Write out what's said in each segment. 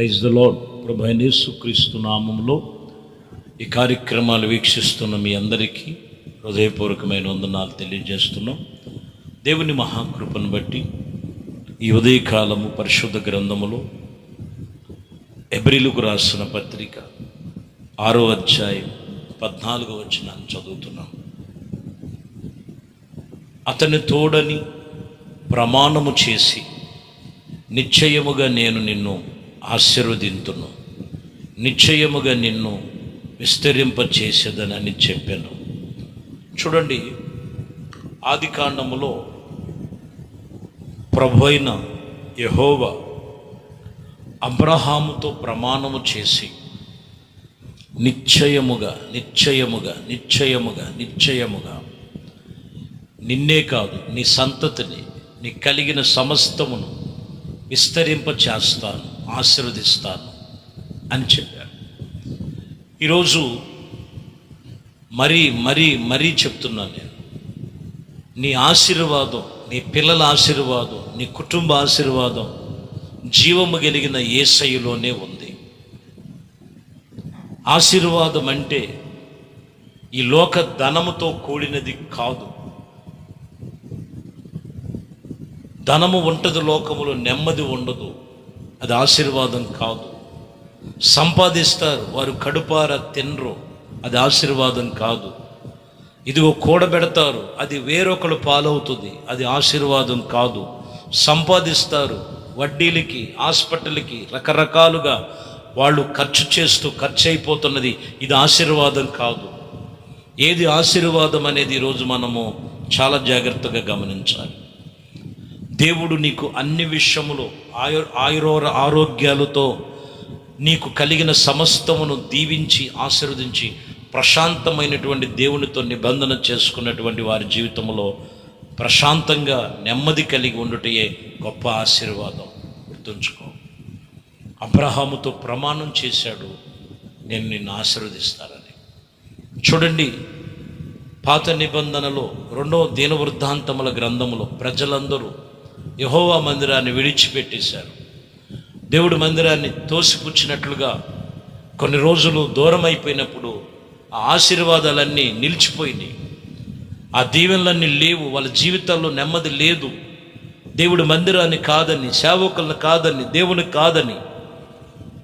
Praise the load ప్రభు నామంలో ఈ కార్యక్రమాలు వీక్షిస్తున్న మీ అందరికీ హృదయపూర్వకమైన వందనాలు తెలియజేస్తున్నాం. దేవుని మహాకృపను బట్టి ఈ ఉదయకాలము పరిశుద్ధ గ్రంథములో ఎబ్రిలుకు రాసిన పత్రిక ఆరో అధ్యాయం పద్నాలుగో వచ్చినాన్ని చదువుతున్నాం. అతని తోడని ప్రమాణము చేసి నిశ్చయముగా నేను నిన్ను ఆశీర్వదింతును. నిశ్చయముగా నిన్ను విస్తరింపచేసేదనని చెప్పాను. చూడండి ఆది కాండములో ప్రభు అయిన యహోవ అబ్రహాముతో ప్రమాణము చేసి నిశ్చయముగా నిశ్చయముగా నిశ్చయముగా నిశ్చయముగా నిన్నే కాదు నీ సంతతిని నీ కలిగిన సమస్తమును విస్తరింప చేస్తాను ఆశీర్వదిస్తాను అని చెప్పారు. ఈరోజు మరీ మరీ మరీ చెప్తున్నాను నేను. నీ ఆశీర్వాదం నీ పిల్లల ఆశీర్వాదం నీ కుటుంబ ఆశీర్వాదం జీవము కలిగిన ఏసయ్యలోనే ఉంది. ఆశీర్వాదం అంటే ఈ లోక ధనముతో కూడినది కాదు. ధనము ఉంటది లోకములో నెమ్మది ఉండదు. అది ఆశీర్వాదం కాదు. సంపాదిస్తారు వారు కడుపార తినరు అది ఆశీర్వాదం కాదు. ఇదిగో కూడబెడతారు అది వేరొకరు పాలవుతుంది అది ఆశీర్వాదం కాదు. సంపాదిస్తారు వడ్డీలకి హాస్పిటల్కి రకరకాలుగా వాళ్ళు ఖర్చు చేస్తూ ఖర్చు అయిపోతున్నది ఇది ఆశీర్వాదం కాదు. ఏది ఆశీర్వాదం అనేది ఈరోజు మనము చాలా జాగ్రత్తగా గమనించాలి. దేవుడు నీకు అన్ని విషయములు ఆయు ఆయురోర ఆరోగ్యాలతో నీకు కలిగిన సమస్తమును దీవించి ఆశీర్వదించి ప్రశాంతమైనటువంటి దేవునితో నిబంధన చేసుకున్నటువంటి వారి జీవితంలో ప్రశాంతంగా నెమ్మది కలిగి ఉండుటయే గొప్ప ఆశీర్వాదం. గుర్తుంచుకో. అబ్రహాముతో ప్రమాణం చేశాడు నేను నిన్ను ఆశీర్వదిస్తానని. చూడండి పాత నిబంధనలో రెండో దీనవృద్ధాంతముల గ్రంథములో ప్రజలందరూ యహోవా మందిరాన్ని విడిచిపెట్టేశారు. దేవుడు మందిరాన్ని తోసిపుచ్చినట్లుగా కొన్ని రోజులు దూరం అయిపోయినప్పుడు ఆ ఆశీర్వాదాలన్నీ నిలిచిపోయినాయి. ఆ దీవెనలన్నీ లేవు వాళ్ళ జీవితాల్లో నెమ్మది లేదు. దేవుడి మందిరాన్ని కాదని సేవకులను కాదని దేవుని కాదని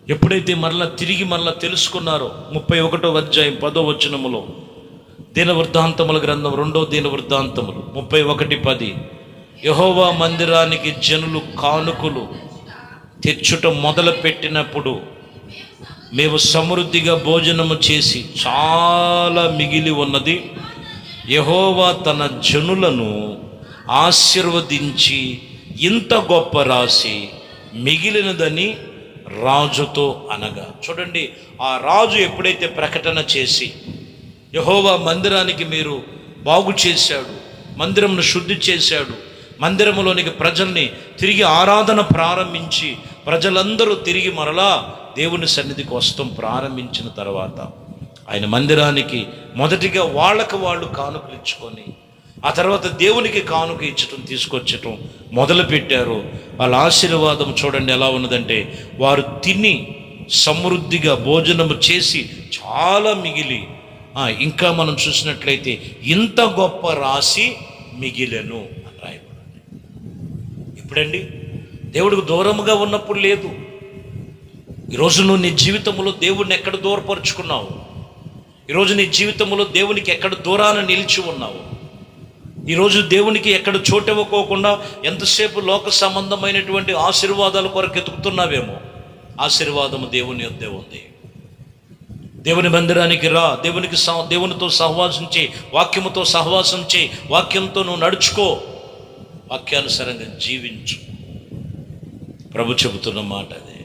ఎప్పుడైతే మరలా తిరిగి మరలా తెలుసుకున్నారో ముప్పై ఒకటో అధ్యాయం పదో వచనములో దీన వృద్ధాంతముల గ్రంథం రెండో దీన వృద్ధాంతములు ముప్పై ఒకటి పది. యహోవా మందిరానికి జనులు కానుకలు తెచ్చుట మొదలు పెట్టినప్పుడు మేము సమృద్ధిగా భోజనము చేసి చాలా మిగిలి ఉన్నది. యహోవా తన జనులను ఆశీర్వదించి ఇంత గొప్ప రాసి మిగిలినదని రాజుతో అనగా. చూడండి ఆ రాజు ఎప్పుడైతే ప్రకటన చేసి యహోవా మందిరానికి మీరు బాగు చేశాడు మందిరంను శుద్ధి చేశాడు మందిరములోనికి ప్రజల్ని తిరిగి ఆరాధన ప్రారంభించి ప్రజలందరూ తిరిగి మరలా దేవుని సన్నిధికి వస్తాం ప్రారంభించిన తర్వాత ఆయన మందిరానికి మొదటిగా వాళ్ళకు వాళ్ళు కానుకలు ఇచ్చుకొని ఆ తర్వాత దేవునికి కానుక ఇచ్చటం తీసుకొచ్చటం మొదలుపెట్టారు. వాళ్ళ ఆశీర్వాదం చూడండి ఎలా ఉన్నదంటే వారు తిని సమృద్ధిగా భోజనము చేసి చాలా మిగిలి ఇంకా మనం చూసినట్లయితే ఇంత గొప్ప రాసి మిగిలెను. ఇప్పుడండి దేవుడికి దూరముగా ఉన్నప్పుడు లేదు. ఈరోజు నువ్వు నీ జీవితంలో దేవుడిని ఎక్కడ దూరపరుచుకున్నావు? ఈరోజు నీ జీవితంలో దేవునికి ఎక్కడ దూరాన నిలిచి ఉన్నావు? ఈరోజు దేవునికి ఎక్కడ చోటు ఇవ్వకోకుండా ఎంతసేపు లోక సంబంధమైనటువంటి ఆశీర్వాదాల కొరకు ఎతుకుతున్నావేమో? ఆశీర్వాదము దేవుని యొద్దే ఉంది. దేవుని మందిరానికి రా. దేవునికి సహ- దేవునితో సహవాసం చేయి. వాక్యముతో సహవాసం చేయి. వాక్యంతో నువ్వు నడుచుకో. వాక్యానుసారంగా జీవించు. ప్రభు చెబుతున్న మాట అదే.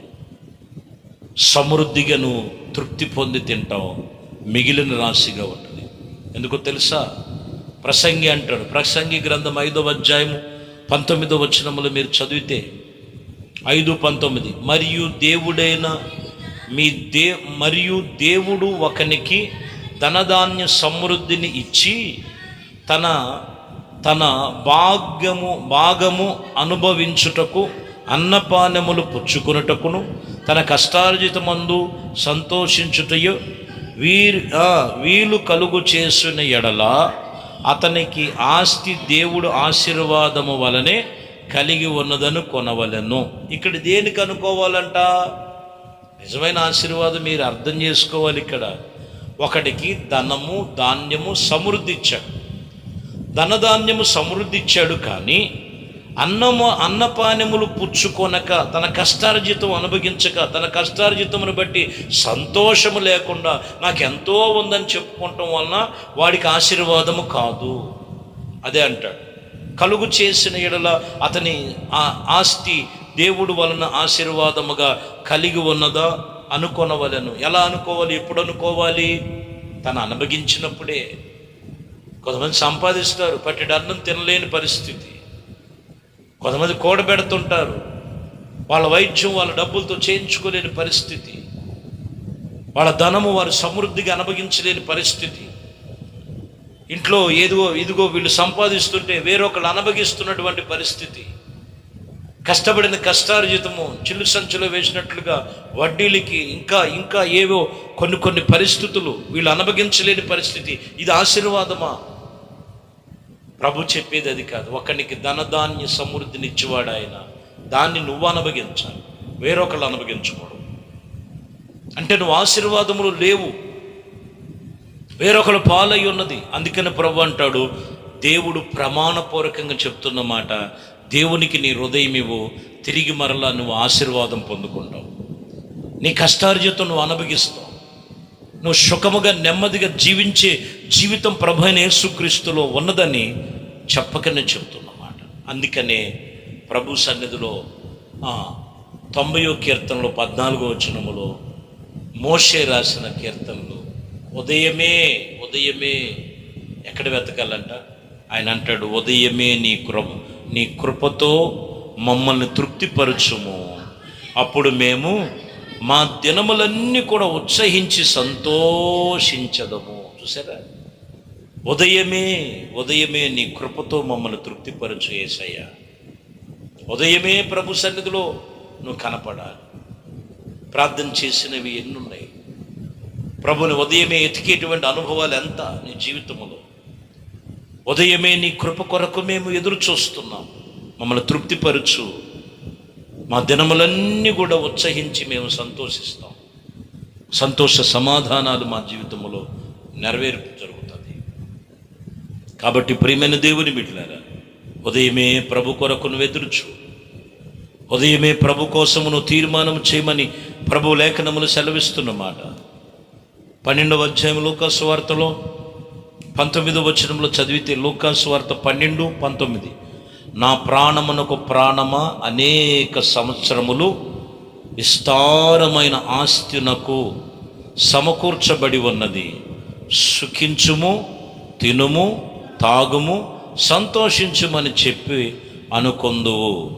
సమృద్ధిగా నువ్వు తృప్తి పొంది తింటావు. మిగిలిన రాశిగా ఉంటుంది. ఎందుకో తెలుసా? ప్రసంగి అంటాడు. ప్రసంగి గ్రంథం ఐదవ అధ్యాయము పంతొమ్మిదో వచనములు మీరు చదివితే ఐదు పంతొమ్మిది. మరియు దేవుడైన మీ దే మరియు దేవుడు ఒకనికి ధనధాన్య సమృద్ధిని ఇచ్చి తన తన భాగ్యము భాగము అనుభవించుటకు అన్నపానములు పుచ్చుకొనుటకును తన కష్టార్జితమందు సంతోషించుటయు వీరు వీలు కలుగు చేసిన ఎడల అతనికి ఆస్తి దేవుడు ఆశీర్వాదము వలనే కలిగి ఉన్నదను కొనవలెను. ఇక్కడ దేనికి అనుకోవాలంట? నిజమైన ఆశీర్వాదం మీరు అర్థం చేసుకోవాలి ఇక్కడ. ఒకటికి ధనము ధాన్యము సమృద్ధి ఇచ్చాడు ధనధాన్యము సమృద్ధి ఇచ్చాడు కానీ అన్నము అన్నపానములు పుచ్చుకొనక తన కష్టార్జితం అనుభవించక తన కష్టార్జితమును బట్టి సంతోషము లేకుండా నాకు ఎంతో ఉందని చెప్పుకోవటం వలన వాడికి ఆశీర్వాదము కాదు. అదే అంటాడు. కలుగు చేసిన ఎడల అతని ఆ ఆస్తి దేవుడు వలన ఆశీర్వాదముగా కలిగి ఉన్నదా అనుకొనవలను. ఎలా అనుకోవాలి? ఎప్పుడు అనుకోవాలి? తను అనుభవించినప్పుడే. కొంతమంది సంపాదిస్తారు పట్టెడు అన్నం తినలేని పరిస్థితి. కొంతమంది కూడబెడుతుంటారు వాళ్ళ వైద్యం వాళ్ళ డబ్బులతో చేయించుకోలేని పరిస్థితి. వాళ్ళ ధనము వారు సమృద్ధిగా అనుభవించలేని పరిస్థితి. ఇంట్లో ఏదిగో ఇదిగో వీళ్ళు సంపాదిస్తుంటే వేరొకళ్ళు అనుభవిస్తున్నటువంటి పరిస్థితి. కష్టపడిన కష్టార్జితము చిల్లు సంచులో వేసినట్లుగా వడ్డీలకి ఇంకా ఇంకా ఏవో కొన్ని కొన్ని పరిస్థితులు వీళ్ళు అనుభవించలేని పరిస్థితి. ఇది ఆశీర్వాదమా? ప్రభు చెప్పేది అది కాదు. ఒకనికి ధనధాన్య సమృద్ధిని ఇచ్చేవాడు ఆయన. దాన్ని నువ్వు అనుభవించాలి. వేరొకళ్ళు అనుభవించకూడదు. అంటే నువ్వు ఆశీర్వాదములు లేవు. వేరొకరు పాలై ఉన్నది. అందుకని ప్రభు అంటాడు దేవుడు ప్రమాణపూర్వకంగా చెప్తున్న మాట దేవునికి నీ హృదయం ఇవ్వు. తిరిగి మరలా నువ్వు ఆశీర్వాదం పొందుకుంటావు. నీ కష్టార్జితం నువ్వు అనుభవిస్తావు. నువ్వు సుఖముగా నెమ్మదిగా జీవించే జీవితం ప్రభు అయిన యేసుక్రీస్తులో ఉన్నదని చెప్పకనే చెబుతున్నమాట అందుకనే ప్రభు సన్నిధిలో తొంభయో కీర్తనలో పద్నాలుగో వచనములో మోషే రాసిన కీర్తనలు ఉదయమే ఉదయమే ఎక్కడ వెతకాలంట? ఆయన అంటాడు ఉదయమే నీ కృప నీ కృపతో మమ్మల్ని తృప్తిపరచుము. అప్పుడు మేము మా దినములన్నీ కూడా ఉత్సహించి సంతోషించదము. చూసారా ఉదయమే ఉదయమే నీ కృపతో మమ్మల్ని తృప్తిపరచు ఏసయ్యా. ఉదయమే ప్రభు సన్నిధిలో నువ్వు కనపడాలి. ప్రార్థన చేసినవి ఎన్నున్నాయి. ప్రభుని ఉదయమే ఎతికేటువంటి అనుభవాలు ఎంత నీ జీవితంలో? ఉదయమే నీ కృప కొరకు మేము ఎదురు చూస్తున్నాం మమ్మల్ని తృప్తిపరచు మా దినములన్నీ కూడా ఉత్సహించి మేము సంతోషిస్తాం. సంతోష సమాధానాలు మా జీవితంలో నెరవేర్పు జరుగుతుంది కాబట్టి ప్రియమైన దేవుని బిడ్డలారా ఉదయమే ప్రభు కొరకు నువ్వు ఎదురుచు ఉదయమే ప్రభు కోసమును తీర్మానం చేయమని ప్రభు లేఖనములు సెలవిస్తున్నమాట పన్నెండవ అధ్యాయం లోకాసు వార్తలో పంతొమ్మిదవ వచనంలో చదివితే లోకాసు వార్త పన్నెండు పంతొమ్మిది. నా ప్రాణమునకు ప్రాణమా? అనేక సంవత్సరములు విస్తారమైన ఆస్తినకు సమకూర్చబడి ఉన్నది. సుఖించుము తినుము తాగుము సంతోషించుమని చెప్పి అనుకొందువు.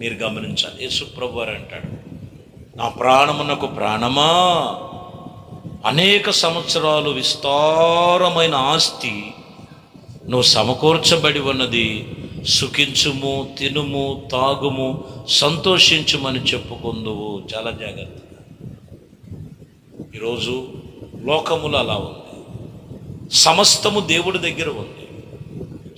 మీరు గమనించాలి. యేసు వారు అంటాడు నా ప్రాణమునకు ప్రాణమా? అనేక సంవత్సరాలు విస్తారమైన ఆస్తి నువ్వు సమకూర్చబడి ఉన్నది. సుఖించుము తినుము తాగుము సంతోషించుమని చెప్పుకుందువు. చాలా జాగ్రత్తగా ఈరోజు లోకములు అలా ఉంది. సమస్తము దేవుడి దగ్గర ఉంది.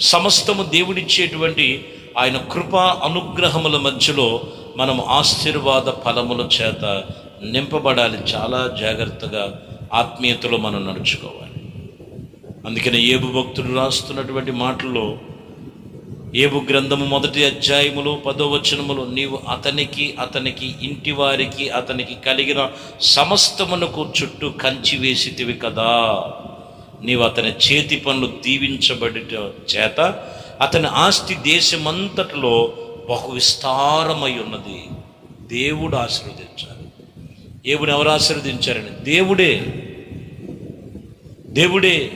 సమస్తము దేవుడిచ్చేటువంటి ఆయన కృప అనుగ్రహముల మధ్యలో మనం ఆశీర్వాద ఫలముల చేత నింపబడాలి. చాలా జాగ్రత్తగా ఆత్మీయతలో మనం నడుచుకోవాలి. అందుకనే ఏబు భక్తుడు రాస్తున్నటువంటి మాటల్లో ఏబు గ్రంథము మొదటి అధ్యాయములు పదోవచనములు నీవు అతనికి అతనికి ఇంటి వారికి అతనికి కలిగిన సమస్తమునకు చుట్టూ కంచి వేసితివి కదా. నీవు అతని చేతి పనులు దీవించబడి చేత అతని ఆస్తి దేశమంతటిలో బహు విస్తారమై ఉన్నది. దేవుడు ఆశీర్వదించాలి. ఏవుని ఎవరు ఆశీర్వదించారని? దేవుడే. దేవుడే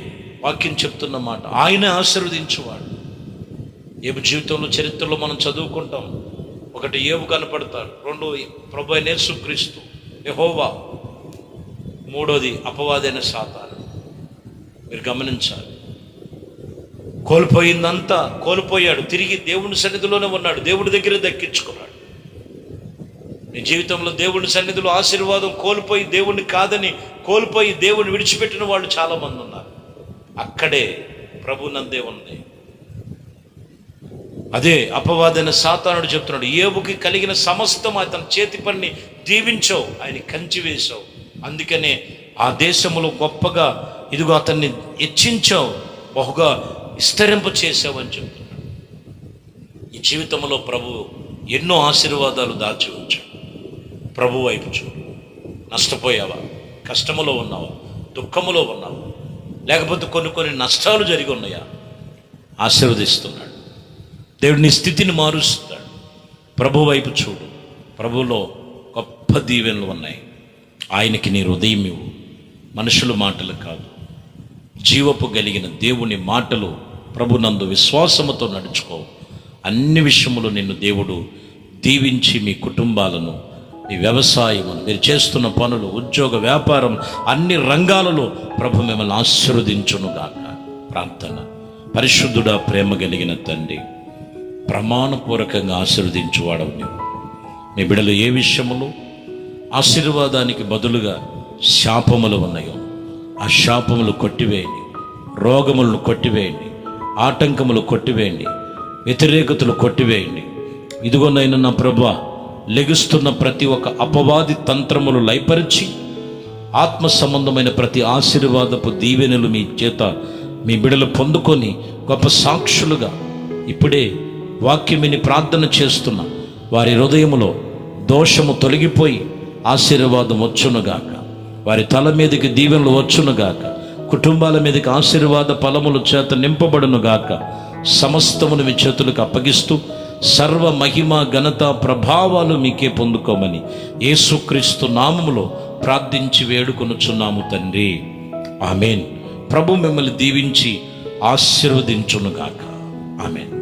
వాక్యం చెప్తున్న మాట. ఆయన ఆశీర్వదించువాడు. ఏబు జీవితంలో చరిత్రలో మనం చదువుకుంటాం. ఒకటి ఏబు కనపడతాడు రెండు ప్రభు అయిన క్రీస్తు యహోవా మూడోది అపవాదైన సాతాను. మీరు గమనించాలి. కోల్పోయిందంతా కోల్పోయాడు తిరిగి దేవుని సన్నిధిలోనే ఉన్నాడు దేవుడి దగ్గర దక్కించుకున్నాడు. నీ జీవితంలో దేవుని సన్నిధిలో ఆశీర్వాదం కోల్పోయి దేవుణ్ణి కాదని కోల్పోయి దేవుని విడిచిపెట్టిన వాళ్ళు చాలామంది ఉన్నారు. అక్కడే ప్రభు నందే ఉంది. అదే అపవాదైన సాతానుడు చెప్తున్నాడు ఏబుకి కలిగిన సమస్తం అతని చేతి పనిని దీవించవు ఆయన కంచి వేశావు అందుకనే ఆ దేశంలో గొప్పగా ఇదిగో అతన్ని హెచ్చించావు బహుగా విస్తరింప చేసావు అని చెప్తున్నాడు. ఈ జీవితంలో ప్రభు ఎన్నో ఆశీర్వాదాలు దాచి ఉంచాడు. ప్రభు వైపు చూడు. నష్టపోయావా? కష్టములో ఉన్నావా? దుఃఖములో ఉన్నావా? లేకపోతే కొన్ని కొన్ని నష్టాలు జరిగి ఉన్నాయా? ఆశీర్వదిస్తున్నాడు. దేవుడు నీ స్థితిని మారుస్తాడు. ప్రభు వైపు చూడు. ప్రభులో గొప్ప దీవెనలు ఉన్నాయి. ఆయనకి నీ హృదయం ఇవ్వు. మనుషుల మాటలు కాదు. జీవపు కలిగిన దేవుని మాటలు ప్రభునందు విశ్వాసముతో నడుచుకో అన్ని విషయములు నిన్ను దేవుడు దీవించి మీ కుటుంబాలను మీ వ్యవసాయమును మీరు చేస్తున్న పనులు ఉద్యోగ వ్యాపారం అన్ని రంగాలలో ప్రభు మిమ్మల్ని ఆశీర్వదించునుగాక. ప్రార్థన. పరిశుద్ధుడా ప్రేమ కలిగిన తండ్రి ప్రమాణపూర్వకంగా ఆశీర్వదించువాడవు నీవు. మీ బిడలు ఏ విషయంలో ఆశీర్వాదానికి బదులుగా శాపములు ఉన్నాయో ఆ శాపములు కొట్టివేయండి. రోగములను కొట్టివేయండి. ఆటంకములు కొట్టివేయండి. వ్యతిరేకతలు కొట్టివేయండి. ఇదిగోనైనా నా ప్రభు లెగుస్తున్న ప్రతి ఒక్క అపవాది తంత్రములు లయపరిచి ఆత్మ సంబంధమైన ప్రతి ఆశీర్వాదపు దీవెనలు మీ చేత మీ బిడలు పొందుకొని గొప్ప సాక్షులుగా ఇప్పుడే వాక్యమిని ప్రార్థన చేస్తున్న వారి హృదయములో దోషము తొలగిపోయి ఆశీర్వాదం వచ్చునుగాక. వారి తల మీదకి దీవెనలు వచ్చునుగాక. కుటుంబాల మీదకి ఆశీర్వాద ఫలముల చేత నింపబడునుగాక. సమస్తమును మీ చేతులకు అప్పగిస్తూ సర్వ మహిమ ఘనత ప్రభావాలు మీకే పొందుకోమని యేసుక్రీస్తు నామములో ప్రార్థించి వేడుకొనుచున్నాము తండ్రి. ఆమెన్. ప్రభు మిమ్మల్ని దీవించి ఆశీర్వదించునుగాక. ఆమెన్.